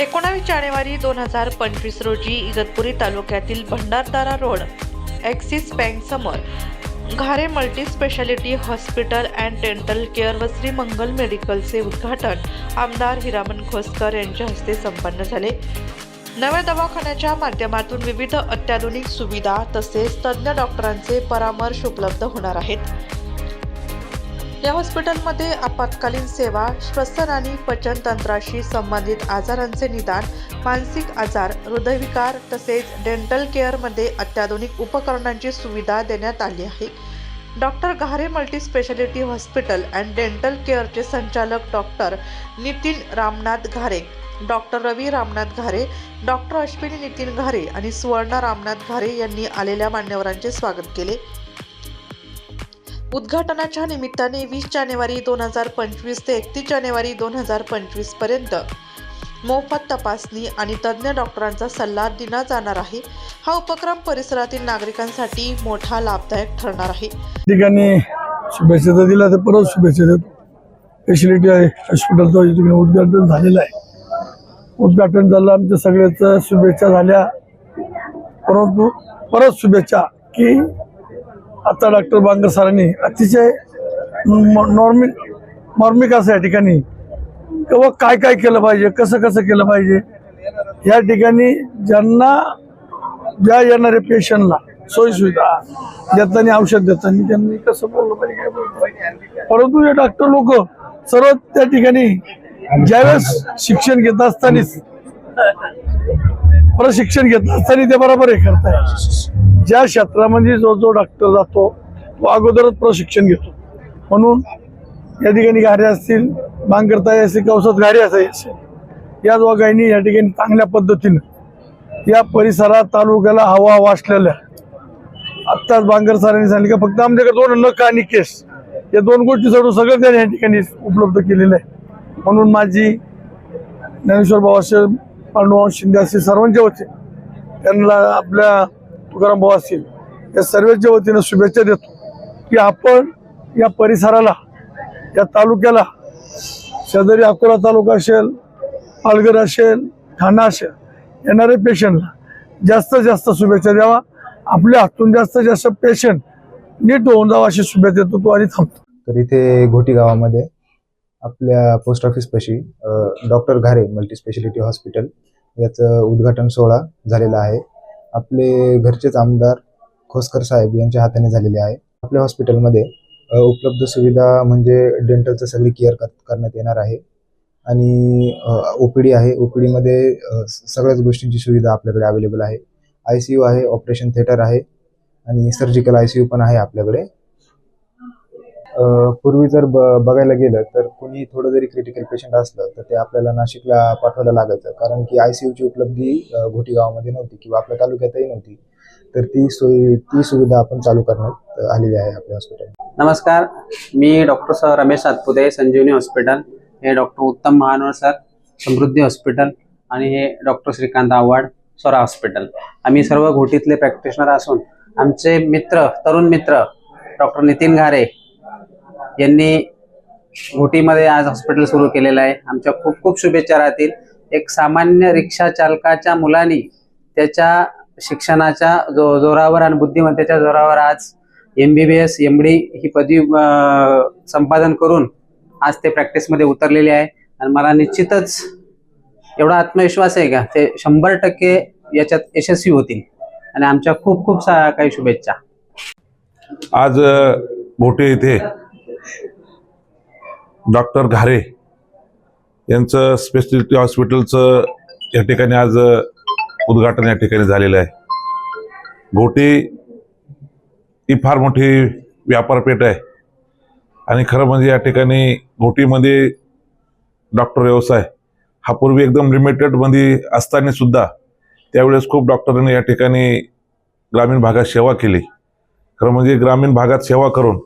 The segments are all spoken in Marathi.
एकोणावीस जानेवारी दोन हजार पंचवीस रोजी इगतपुरी तालुक्यातील भंडारदारा रोड ॲक्सिस बँक समोर Ghare multi speciality hospital and dental care व श्री मंगल मेडिकलचे उद्घाटन आमदार हिरामन खोसकर यांच्या हस्ते संपन्न झाले. नव्या दवाखान्याच्या माध्यमातून विविध अत्याधुनिक सुविधा तसेच तज्ज्ञ डॉक्टरांचे परामर्श उपलब्ध होणार आहेत. या हॉस्पिटलमध्ये आपत्कालीन सेवा श्वसन आणि पचनतंत्राशी संबंधित आजारांचे निदान मानसिक आजार हृदयविकार तसेच डेंटल केअरमध्ये अत्याधुनिक उपकरणांची सुविधा देण्यात आली आहे. Doctor Ghare multi speciality hospital and dental केअरचे संचालक doctor Nitin Ramnath Ghare doctor Ravi Ramnath Ghare doctor Ashwini Nitin Ghare आणि सुवर्णा रामनाथ घारे यांनी आलेल्या मान्यवरांचे स्वागत केले. उद्घाटनाच्या निमित्ताने वीस जानेवारी दोन हजार पंचवीस ते एकतीस जानेवारी दोन हजार पंचवीसपर्यंत मोफत तपासणी आणि तज्ज्ञ डॉक्टरांचा सल्ला दिला जाणार आहे. हा उपक्रम परिसरातील नागरिकांसाठी मोठा लाभदायक ठरणार आहे. ठिकाणी शुभेच्छा तर दिल्या तर परत शुभेच्छा देतो. फॅसिलिटी आहे हॉस्पिटलचं उद्घाटन झालेलं आहे. उद्घाटन झालं आमच्या सगळ्याच शुभेच्छा झाल्या. परंतु परत शुभेच्छा की आता डॉक्टर बांगर सरांनी अतिशय नॉर्मिक नॉर्मिक असं या ठिकाणी. किंवा काय काय केलं पाहिजे? कसं कसं केलं पाहिजे? या ठिकाणी ज्यांना ज्या येणाऱ्या पेशंटला सोयीसुविधा देताना औषध देताना त्यांनी कसं बोललं पाहिजे परंतु हे डॉक्टर लोक सर्व त्या ठिकाणी ज्यावेळेस शिक्षण घेत असतानाच प्रशिक्षण घेत असताना ते बरोबर हे करताय ज्या क्षेत्रामध्ये जो जो डॉक्टर जातो तो अगोदरच प्रशिक्षण घेतो. म्हणून या ठिकाणी गारे असतील बांगरताई असतील कवसात गाडी असायची असायचे या दोघांनी या ठिकाणी चांगल्या पद्धतीनं या परिसरात तालुक्याला हवा वाचलेल्या आत्ताच बांगर सरांनी सांगितलं का फक्त आमच्याकडे दोन नख आणि केस या दोन गोष्टी सोडून सगळं त्यांनी या ठिकाणी उपलब्ध केलेलं आहे. म्हणून माझी ज्ञानेश्वर भाऊ पांडुराव शिंदे असे सर्वांच्या होते. त्यांना आपल्या तुकाराम भाऊ असतील या सर्वांच्या वतीनं शुभेच्छा देतो की आपण या परिसराला या तालुक्याला शेजारी अकोला तालुका असेल पालघर असेल ठाणा असेल येणाऱ्या पेशंटला जास्तीत जास्त शुभेच्छा द्यावा. आपल्या हातून जास्तीत जास्त पेशंट नीट होऊन जावा अशी शुभेच्छा देतो तो आणि थांबतो. तर इथे घोटी गावामध्ये आपल्या पोस्ट ऑफिस पाशी doctor Ghare multi speciality hospital याचं उद्घाटन सोहळा झालेला आहे. आपले घरचेच आमदार खोसकर साहेब यांच्या हाताने झालेले आहे. आपल्या हॉस्पिटलमध्ये उपलब्ध सुविधा म्हणजे डेंटलचं सगळी केअर कर करण्यात येणार आहे. आणि ओ पी डी आहे. ओ पी डीमध्ये सगळ्याच गोष्टींची सुविधा आपल्याकडे अवेलेबल आहे. आय सी यू आहे ऑपरेशन थिएटर आहे. आणि सर्जिकल आय सी यू पण आहे आपल्याकडे. पूर्वी जर ब बघायला गेलं तर कुणी थोडं जरी क्रिटिकल पेशंट असलं तर ते आपल्याला नाशिकला पाठवायला लागायचं. कारण की आय सी यूची उपलब्धी अ, घोटी गावामध्ये नव्हती किंवा आपल्या तालुक्यातही नव्हती. तर ती सोयी ती सुविधा आपण चालू करण्यात आलेली आहे आपल्या हॉस्पिटल नमस्कार. मी doctor sir Ramesh Satpute Sanjivani hospital हे doctor Uttam Mahanwar sir Samruddhi hospital आणि हे डॉक्टर श्रीकांत आव्हाड स्वरा हॉस्पिटल आम्ही सर्व घोटीतले प्रॅक्टिशनर असून आमचे मित्र तरुण मित्र डॉक्टर नितीन घारे यांनी घोटीमध्ये आज हॉस्पिटल सुरू केलेलं आहे. आमच्या खूप खूप शुभेच्छा राहतील. एक सामान्य रिक्षा चालकाच्या मुलांनी त्याच्या शिक्षणाच्या जो जोरावर आणि बुद्धिमत्तेच्या जोरावर आज M B B S M D ही पदवी संपादन करून आज ते प्रॅक्टिसमध्ये उतरलेले आहे. आणि मला निश्चितच एवढा आत्मविश्वास आहे का ते शंभर टक्के याच्यात यशस्वी होतील. आणि आमच्या खूप खूप सा काही शुभेच्छा. आज मोठे इथे डॉक्टर घारे यांचं स्पेशलिटी हॉस्पिटलचं या ठिकाणी आज उद्घाटन या ठिकाणी झालेलं आहे. घोटी ही फार मोठी व्यापारपेठ आहे. आणि खरं म्हणजे या ठिकाणी घोटीमध्ये डॉक्टर व्यवसाय हा पूर्वी एकदम लिमिटेडमध्ये असताना सुद्धा त्यावेळेस खूप डॉक्टरांनी या ठिकाणी ग्रामीण भागात सेवा केली. खरं म्हणजे ग्रामीण भागात सेवा करून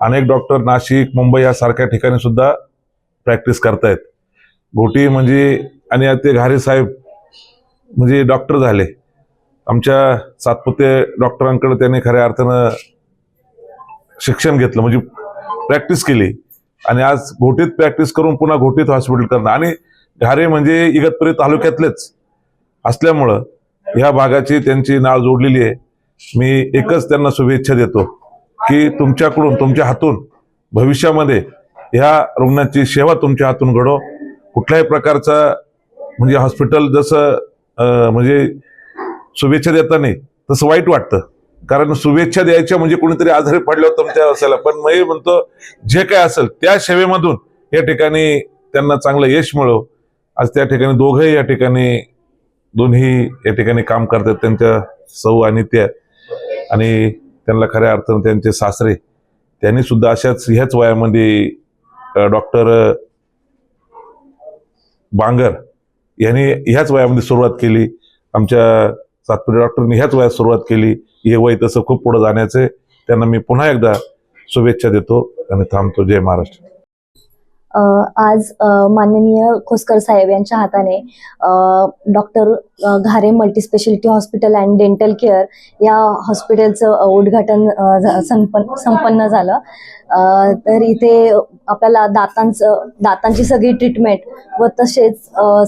अनेक डॉक्टर नाशिक मुंबई यासारख्या ठिकाणी सुद्धा प्रॅक्टिस करतायत. घोटी म्हणजे आणि ते घारे साहेब म्हणजे डॉक्टर झाले. आमच्या सातपुते डॉक्टरांकडे त्यांनी खऱ्या अर्थानं शिक्षण घेतलं म्हणजे प्रॅक्टिस केली. आणि आज घोटीत प्रॅक्टिस करून पुन्हा घोटीत हॉस्पिटल करणं आणि घारे म्हणजे इगतपुरी तालुक्यातलेच असल्यामुळं ह्या भागाची त्यांची नाळ जोडलेली आहे. मी एकच त्यांना शुभेच्छा देतो. की तुमच्याकडून तुमच्या हातून भविष्यामध्ये ह्या रुग्णाची सेवा तुमच्या हातून घडो. कुठल्याही प्रकारचा म्हणजे हॉस्पिटल जसं म्हणजे शुभेच्छा देताना तसं वाईट वाटतं. कारण शुभेच्छा द्यायच्या म्हणजे कोणीतरी आजारी पडल्यावर तुमच्या असायला. पण मी म्हणतो जे काय असेल त्या सेवेमधून या ठिकाणी त्यांना चांगलं यश मिळो. आज त्या ठिकाणी दोघंही या ठिकाणी दोन्ही या ठिकाणी काम करतात त्यांच्या सौ आणि त्या. आणि त्यांना खऱ्या अर्थानं त्यांचे सासरे त्यांनी सुद्धा अशाच ह्याच वयामध्ये डॉक्टर बांगर यांनी ह्याच वयामध्ये सुरुवात केली. आमच्या सातपुडे डॉक्टरनी ह्याच वयात सुरुवात केली. हे वय तसं खूप पुढे जाण्याचे. त्यांना मी पुन्हा एकदा शुभेच्छा देतो आणि थांबतो. जय महाराष्ट्र. आज माननीय खोसकर साहेब यांच्या हाताने doctor Ghare multispeciality hospital and dental care या हॉस्पिटलचं उद्घाटन संपन्न झालं. तर इथे आपल्याला दातांचं दातांची सगळी ट्रीटमेंट व तसेच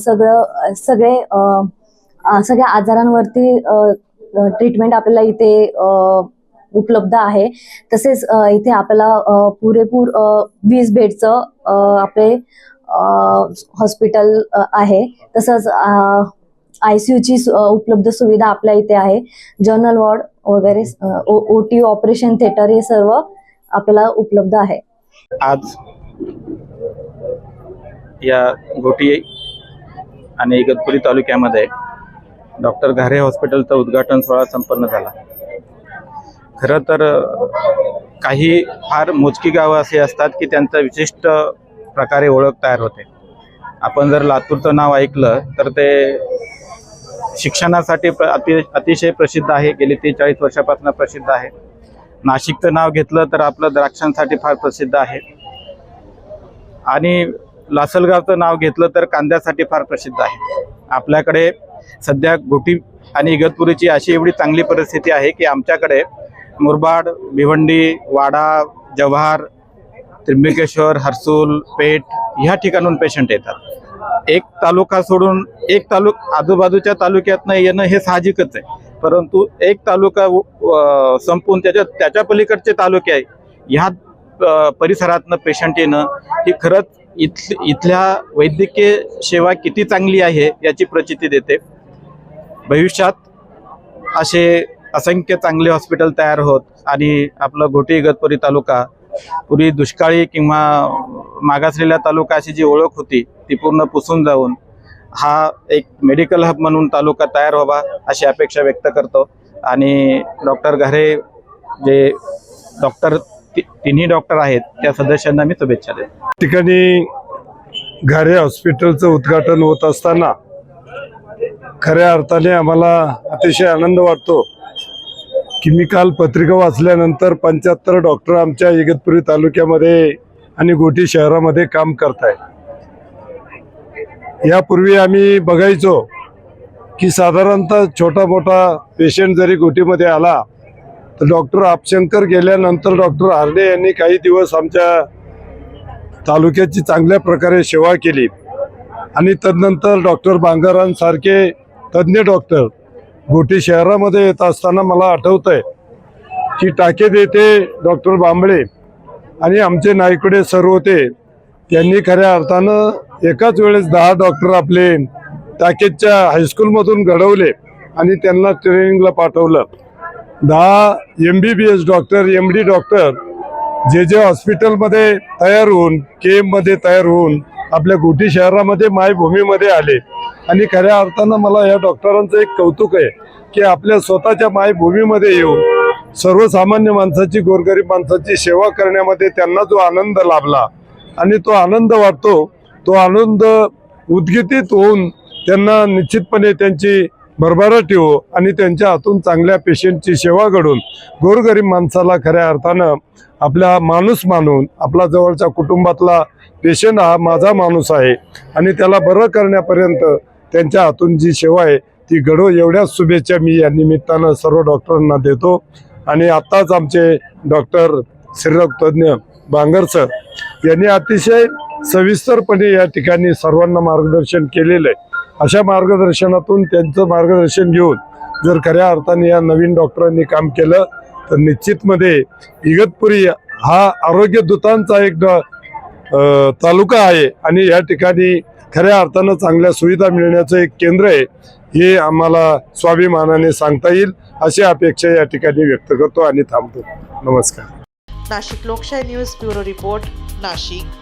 सगळं सगळे सगळ्या आजारांवरती ट्रीटमेंट आपल्याला इथे अ, उपलब्ध आहे. तसेच इथे आपल्याला पुरेपूर वीज वीस बेडचं आपले हॉस्पिटल आहे. तसंच आय सी उपलब्ध सुविधा आपल्या इथे आहे. जनरल वॉर्ड वगैरे ओ टी ऑपरेशन थिएटर हे सर्व आपल्याला उपलब्ध आहे. आज या घोटी आणि इगतपुरी तालुक्यामध्ये डॉक्टर घारे हॉस्पिटलचा उद्घाटन सोहळा संपन्न झाला. खरं तर काही फार मोजकी गावं असे असतात की त्यांचं विशिष्ट प्रकारे ओळख तयार होते. आपण जर लातूरचं नाव ऐकलं तर ते शिक्षणासाठी प्र अति अतिशय प्रसिद्ध आहे. गेली त्रेचाळीस वर्षापासून प्रसिद्ध आहे. नाशिकचं नाव घेतलं तर आपलं द्राक्षांसाठी फार प्रसिद्ध आहे. आणि लासलगावचं नाव घेतलं तर कांद्यासाठी फार प्रसिद्ध आहे. आपल्याकडे सध्या घोटी आणि इगतपुरीची अशी एवढी चांगली परिस्थिती आहे की आमच्याकडे मुरबाड भिवंडी वाडा जव्हार त्र्यंबकेश्वर हर्सूल पेठ ह्या ठिकाणून पेशंट येतात. एक तालुका सोडून एक तालुक आजूबाजूच्या तालुक्यातनं येणं हे साहजिकच आहे. परंतु एक तालुका संपून त्याच्या त्याच्या पलीकडचे तालुके आहे ह्या परिसरातनं पेशंट येणं ही खरंच इथ इथल्या वैद्यकीय सेवा किती चांगली आहे याची प्रचिती देते. भविष्यात असे असंख्य चांगले हॉस्पिटल तयार होत आणि आपलं घोटी इगतपुरी तालुका पूर्वी दुष्काळी किंवा मागासलेल्या तालुका अशी जी ओळख होती ती पूर्ण पुसून जाऊन हा एक मेडिकल हब म्हणून तालुका तयार व्हावा अशी अपेक्षा व्यक्त करतो. आणि डॉक्टर घरे जे डॉक्टर ति- तिन्ही डॉक्टर आहेत त्या सदस्यांना मी शुभेच्छा देतो. ठिकाणी घरे हॉस्पिटलचं उद्घाटन होत असताना खऱ्या अर्थाने आम्हाला अतिशय आनंद वाटतो. की मी काल पत्रिका वाचल्यानंतर पंच्याहत्तर डॉक्टर आमच्या इगतपुरी तालुक्यामध्ये आणि गोटी शहरामध्ये काम करतायत. यापूर्वी आम्ही बघायचो की साधारणतः छोटा मोठा पेशंट जरी गोटीमध्ये आला तर डॉक्टर आपशंकर गेल्यानंतर डॉक्टर हार्डे यांनी काही दिवस आमच्या तालुक्याची चांगल्या प्रकारे सेवा केली. आणि तदनंतर डॉक्टर बांगरांसारखे तज्ज्ञ डॉक्टर गोटी शहरामध्ये येत असताना मला आठवत आहे की टाकेत येते डॉक्टर बांबळे आणि आमचे नायकडे सर होते. त्यांनी खऱ्या अर्थानं एकाच वेळेस दहा डॉक्टर आपले टाकेतच्या हायस्कूलमधून घडवले आणि त्यांना ट्रेनिंगला पाठवलं. दहा M B B S doctor M D doctor J J हॉस्पिटलमध्ये तयार होऊन के एममध्ये तयार होऊन आपल्या गोटी शहरामध्ये मायभूमीमध्ये आले. आणि खऱ्या अर्थानं मला या डॉक्टरांचं एक कौतुक आहे की आपल्या स्वतःच्या मायभूमीमध्ये येऊन सर्वसामान्य माणसाची गोरगरीब माणसाची सेवा करण्यामध्ये त्यांना जो आनंद लाभला आणि तो आनंद वाटतो तो आनंद उद्गितीत होऊन त्यांना निश्चितपणे त्यांची भरभराटी हो आणि त्यांच्या हातून चांगल्या पेशंटची सेवा घडून गोरगरीब माणसाला खऱ्या अर्थानं आपला माणूस मानून आपला जवळच्या कुटुंबातला पेशंट हा माझा माणूस आहे. आणि त्याला बरं करण्यापर्यंत त्यांच्या हातून जी सेवा आहे ती घडो. एवढ्याच शुभेच्छा मी या निमित्तानं सर्व डॉक्टरांना देतो. आणि आत्ताच आमचे डॉक्टर श्रीरक्तज्ञ तज्ज्ञ बांगर सर यांनी अतिशय सविस्तरपणे या ठिकाणी सर्वांना मार्गदर्शन केलेलं आहे. अशा मार्गदर्शनातून त्यांचं मार्गदर्शन घेऊन जर खऱ्या अर्थाने या नवीन डॉक्टरांनी काम केलं तर निश्चितमध्ये इगतपुरी हा आरोग्य दूतांचा एक डॉ तालुका आहे आणि या ठिकाणी खऱ्या अर्थानं चांगल्या सुविधा मिळण्याचं एक केंद्र आहे हे आम्हाला स्वाभिमानाने सांगता येईल अशी अपेक्षा या ठिकाणी व्यक्त करतो आणि थांबतो. नमस्कार. नाशिक लोकशाही न्यूज ब्युरो रिपोर्ट नाशिक.